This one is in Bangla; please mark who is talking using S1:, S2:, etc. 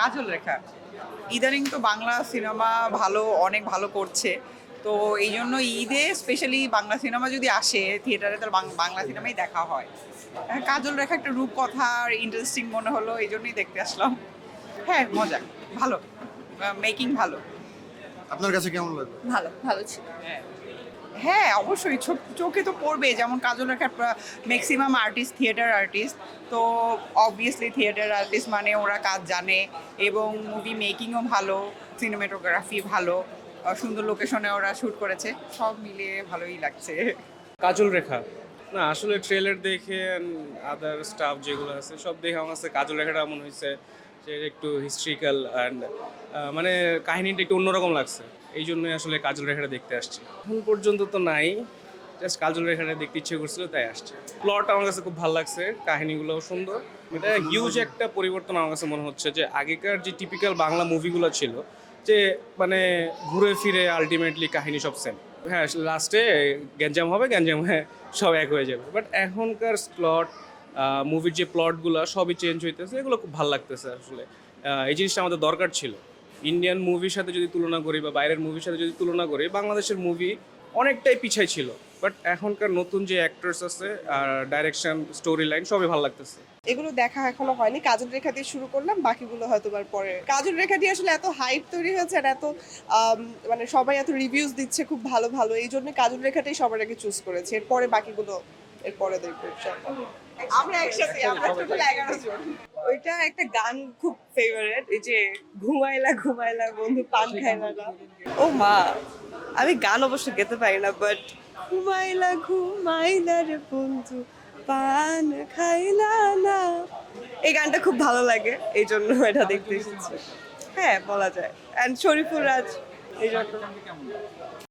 S1: কাজল রেখা। ইদানিং তো বাংলা সিনেমা ভালো অনেক ভালো করছে। তো এই জন্য ঈদে স্পেশালি বাংলা সিনেমা যদি আসে থিয়েটারে তাহলে বাং- বাংলা সিনেমাই দেখা হয়। হ্যাঁ, কাজল রেখা একটা রূপকথা আর ইন্টারেস্টিং মনে হলো এই জন্যই দেখতে আসলাম। হ্যাঁ মজা ভালো মেকিং ভালো।
S2: আপনার কাছে কেমন লাগল?
S3: ভালো ভালো ছিল।
S1: হ্যাঁ। অবশ্যই। চোখ- চোখে তো পড়বে, যেমন কাজল একটা ম্যাক্সিমাম আর্টিস্ট থিয়েটার আর্টিস্ট তো অবভিয়াসলি থিয়েটার আর্টিস্ট মানে ওরা কাজ জানে এবং মুভি মেকিংও ভালো সিনেমাটোগ্রাফি ভালো সুন্দর লোকেশনে ওরা শ্যুট করেছে। সব মিলিয়ে ভালোই লাগছে।
S4: কাজল রেখা না, আসলে ট্রেলার দেখে আদার স্টাফ যেগুলো আছে, সব দেখে আমার কাছে কাজল রেখাটা মনে হয়েছে যে একটু হিস্ট্রিক্যাল অ্যান্ড মানে কাহিনীটা একটু অন্যরকম লাগছে। এই জন্যই আসলে কাজল রেখাটা দেখতে আসছি। এখন পর্যন্ত তো নাই জাস্ট কাজল রেখাটা দেখতে ইচ্ছে করছিল, তাই আসছে। প্লট আমার কাছে খুব ভালো লাগছে, কাহিনীগুলোও সুন্দর। এটা হিউজ একটা পরিবর্তন আমার কাছে মনে হচ্ছে যে আগেকার যে টিপিক্যাল বাংলা মুভিগুলো ছিল, যে মানে ঘুরে ফিরে আলটিমেটলি কাহিনী সব সেম হ্যাঁ লাস্টে গ্যাঞ্জাম হবে, গ্যাঞ্জাম হ্যাঁ সব এক হয়ে যাবে। বাট এখনকার প্লট মুভির যে প্লটগুলো সবই চেঞ্জ হইতেছে, এগুলো খুব ভালো লাগতেছে আসলে। এই জিনিসটা আমাদের দরকার ছিল। ইন্ডিয়ান মুভির সাথে যদি তুলনা করি বা বাইরের মুভির সাথে যদি তুলনা করি, বাংলাদেশের মুভি অনেকটাই পিছাই ছিল। বাট এখনকার নতুন যে অ্যাক্টার্স আছে আর ডাইরেকশন স্টোরি লাইন সবই ভালো লাগতেছে।
S5: এগুলো দেখা এখনও হয়নি। কাজল রেখা দিয়ে শুরু করলাম, বাকিগুলো হয়তো বার পরে। কাজল রেখা দিয়ে আসলে এত হাইপ তৈরি হয়েছে আর এত মানে সবাই এত রিভিউজ দিচ্ছে খুব ভালো ভালো। এই জন্য কাজল রেখাটাই সবার আগে চুজ করেছে। এরপরে বাকিগুলো, এরপরে দেখব আমরা একসাথে, আমরা টোটাল এগারো জন। ওইটা একটা গান খুব ফেভারিট এই যে ঘুমাইলা ঘুমাইলা, বন্ধু পান খাইলা না। ও মা, আমি গান অবশ্য গেতে পারি না বাট ঘুমাইলা ঘুমাইলা রে বন্ধু পান খাইলা না এই গানটা খুব ভালো লাগে, এই জন্য এটা দেখতে এসেছি। হ্যাঁ বলা যায়। অ্যান্ড শরীফুর রাজ, এই জন্য